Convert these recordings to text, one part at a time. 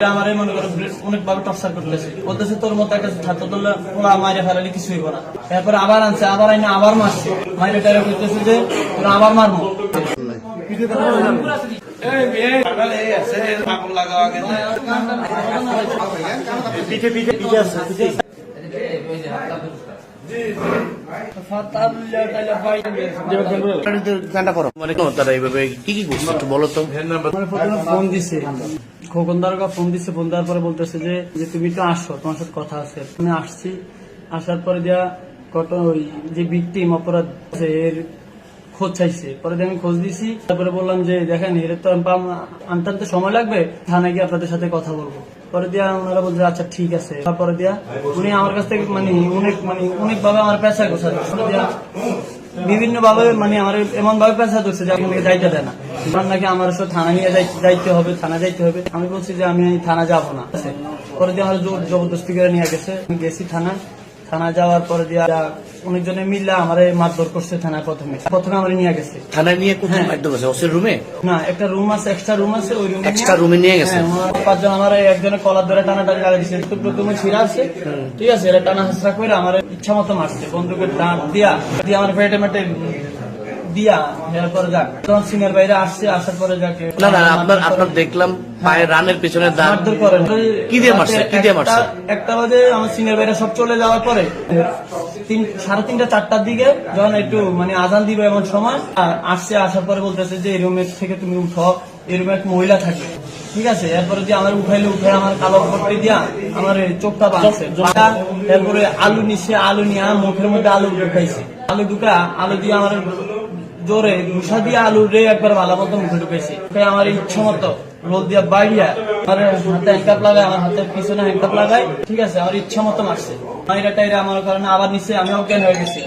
আমারে মনে করো টর্চার করতেছে। বলতেছে তোর মতো একটা ছাত্র মাইরে ফেলালি কিছু হইব না। তারপরে আবার আনছে আবার আইনে আবার মারছে। মাইরে টাইরে করতেছে যে তোরা আবার মারবো। তারা এইভাবে কি কি করছে একটু বলো তো। ফোন দিছে। খোকন দারোগা ফোন দিছে ফোন দেওয়ার পরে বলতেছে যে যে তুমি তো আসো, তোমার সাথে কথা আছে। আমি আসছি, আসার পরে দিয়া কত ওই যে ভিকটিম অপরাধ এর খোঁজ চাইছে। পরে আমি খোঁজ দিছি, তারপরে বললাম যে, দেখেন, এর তো আনতে আনতে সময় লাগবে, থানায় গিয়ে আপনাদের সাথে কথা বলব। পরে দিয়া ওনারা বলছে আচ্ছা ঠিক আছে। তারপরে দিয়া উনি আমার কাছ থেকে মানে অনেক মানে অনেক ভাবে আমার পেশা গোছা পরে দিয়া বিভিন্ন ভাবে মানে আমার এমন ভাবে পেশা ধরছে যে আপনাকে যাইতে দেয় না। নাকি আমার সাথে থানা নিয়ে যাইতে হবে, থানা যাইতে হবে। আমি বলছি যে আমি থানা যাব না। পরে দিয়ে আমার জোর জবরদস্তি করে নিয়ে গেছে। আমি গেছি থানা থানা যাওয়ার পরে দিয়া অনেকজনে মিললে আমার মারধর করছে থানায় প্রথমে। প্রথমে আমার নিয়ে গেছে। থানায় নিয়ে কোথায় মারধর করছে? ওসের রুমে? না একটা রুম আছে এক্সট্রা রুম আছে ওই রুমে এক্সট্রা রুমে নিয়ে গেছে? পাঁচজন আমার একজনে কলার ধরে টানা টানা লাগা দিয়েছে একটু প্রথমে ছিঁড়া আছে ঠিক আছে এটা টানা হাসরা করে আমার ইচ্ছা মতো মারছে বন্দুকের দাঁত দিয়া। দিয়ে আমার পেটে মেটে দিয়া এরপরে যাক। তখন সিনিয়র বাইরে আসছে আসার পরে যাকে না না আপনার আপনার দেখলাম পায়ে রানের পিছনে দাগ। করেন কি দিয়ে মারছে? কি দিয়ে মারছে? একটা- একটা বাজে আমার সিনিয়র বাইরে সব চলে যাওয়ার পরে তিন সাড়ে তিনটা চারটার দিকে যখন একটু মানে আজান দিবে এমন সময় আর আসছে আসার পরে বলতেছে যে এই রুমের থেকে তুমি উঠো। এই রুমে এক মহিলা থাকে। ঠিক আছে? এরপরে যে আমার উঠাইলে উঠে আমার কালো পট্টি দিয়া আমার চোখটা বাঁধা, এরপরে আলু নিচ্ছে আলু নিয়ে মুখের মধ্যে আলু ঢুকাইছে। আলু ঢুকা আলু দিয়ে আমার জোরে ঘুষা দিয়ে আলু রে একবার ভালো মতো মুখে ঢুকেছি আমার ইচ্ছা মতো রোল দিয়ে বাইরিয়া আমার হাতে হ্যান্ডকাপ লাগায়, আমার হাতের পিছনে হ্যান্ডকাপ লাগাই ঠিক আছে, আমার ইচ্ছা মতো মারছে। মাইরা টাইরা আমার কারণে আবার নিচে আমি অজ্ঞান হয়ে গেছি।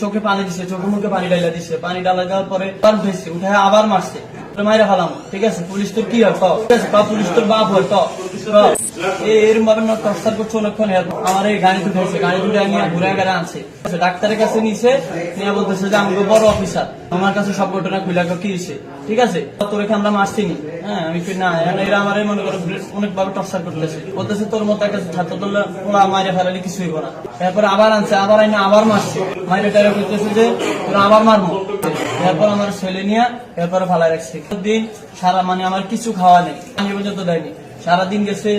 চোখে পানি দিছে, চোখে মুখে পানি ডাইলা দিছে। পানি ডালা যাওয়ার পরে উঠে আবার মারছে। তো মাইরা ফেলাম ঠিক আছে? পুলিশ তোর কি হয়? ঠিক আছে? কও, পুলিশ তোর বাপ হয়। এরম ভাবে অনেকক্ষণ আমার এই গাড়ি গাড়ি উঠে নিয়ে ঘুরে গাড়ি আনছে। ডাক্তারের কাছে নিছে বলতেছে যে আমাকে বড় অফিসার আমার কাছে সব ঘটনা খুলে কি হয়েছে? ঠিক আছে? তোর এখানে আমরা হ্যাঁ আমি কি না এরা আমার মনে করো অনেক ভাবে টর্চার করতেছে। বলতেছে তোর মতো একটা ছাত্র ফেলালি কিছু হইব না। তারপরে আবার আনছে আবার আইনে আবার মারছে। মাইরে টাইরে করতেছে যে তোরা আবার মারবো। এরপর আমার ছেলে নিয়ে এরপর ফালাই রাখছে দিন সারা মানে আমার কিছু খাওয়া নেই। আমি পর্যন্ত দেয়নি। সারাদিন গেছে,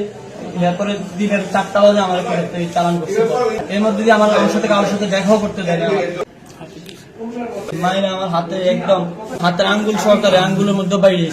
এরপরে দিনের চারটা বাজে আমার চালান করছে। এর মধ্যে দিয়ে আমার আমার সাথে কারোর সাথে দেখাও করতে দেয়নি মায়ের আমার হাতে একদম হাতের আঙ্গুল সহকারে আঙ্গুলের মধ্যে বাইরে